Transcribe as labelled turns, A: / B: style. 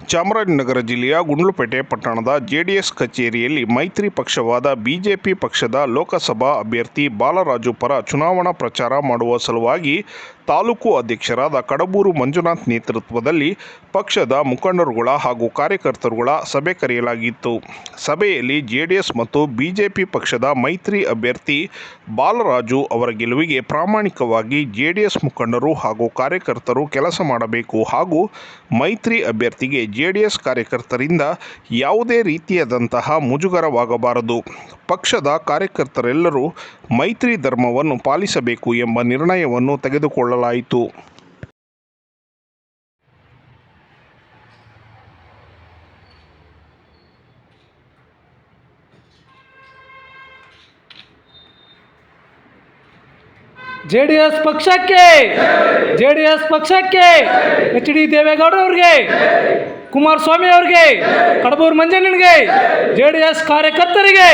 A: ಚಾಮರಾಜನಗರ ಜಿಲ್ಲೆಯ ಗುಂಡ್ಲುಪೇಟೆ ಪಟ್ಟಣದ ಜೆಡಿಎಸ್ ಕಚೇರಿಯಲ್ಲಿ ಮೈತ್ರಿ ಪಕ್ಷವಾದ ಬಿಜೆಪಿ ಪಕ್ಷದ ಲೋಕಸಭಾ ಅಭ್ಯರ್ಥಿ ಬಾಲರಾಜು ಪರ ಚುನಾವಣಾ ಪ್ರಚಾರ ಮಾಡುವ ಸಲುವಾಗಿ ತಾಲೂಕು ಅಧ್ಯಕ್ಷರಾದ ಕಡಬೂರು ಮಂಜುನಾಥ್ ನೇತೃತ್ವದಲ್ಲಿ ಪಕ್ಷದ ಮುಖಂಡರುಗಳ ಹಾಗೂ ಕಾರ್ಯಕರ್ತರುಗಳ ಸಭೆ ಕರೆಯಲಾಗಿತ್ತು. ಸಭೆಯಲ್ಲಿ ಜೆಡಿಎಸ್ ಮತ್ತು ಬಿಜೆಪಿ ಪಕ್ಷದ ಮೈತ್ರಿ ಅಭ್ಯರ್ಥಿ ಬಾಲರಾಜು ಅವರ ಗೆಲುವಿಗೆ ಪ್ರಾಮಾಣಿಕವಾಗಿ ಜೆಡಿಎಸ್ ಮುಖಂಡರು ಹಾಗೂ ಕಾರ್ಯಕರ್ತರು ಕೆಲಸ ಮಾಡಬೇಕು ಹಾಗೂ ಮೈತ್ರಿ ಅಭ್ಯರ್ಥಿಗೆ ಜೆಡಿಎಸ್ ಕಾರ್ಯಕರ್ತರಿಂದ ಯಾವುದೇ ರೀತಿಯಾದಂತಹ ಮುಜುಗರವಾಗಬಾರದು. ಪಕ್ಷದ ಕಾರ್ಯಕರ್ತರೆಲ್ಲರೂ ಮೈತ್ರಿ ಧರ್ಮವನ್ನು ಪಾಲಿಸಬೇಕು ಎಂಬ ನಿರ್ಣಯವನ್ನು ತೆಗೆದುಕೊಳ್ಳಲಾಯಿತು.
B: ಜೆ ಡಿ ಎಸ್ ಪಕ್ಷಕ್ಕೆ ಜೆ ಡಿ ಎಸ್ ಪಕ್ಷಕ್ಕೆ, ಎಚ್ ಡಿ ದೇವೇಗೌಡ ಅವ್ರಿಗೆ ಕುಮಾರಸ್ವಾಮಿ ಅವ್ರಿಗೆ ಕಡಬೂರ್ ಮಂಜಣ್ಣನಿಗೆ ಜೆ ಡಿ ಎಸ್ ಕಾರ್ಯಕರ್ತರಿಗೆ.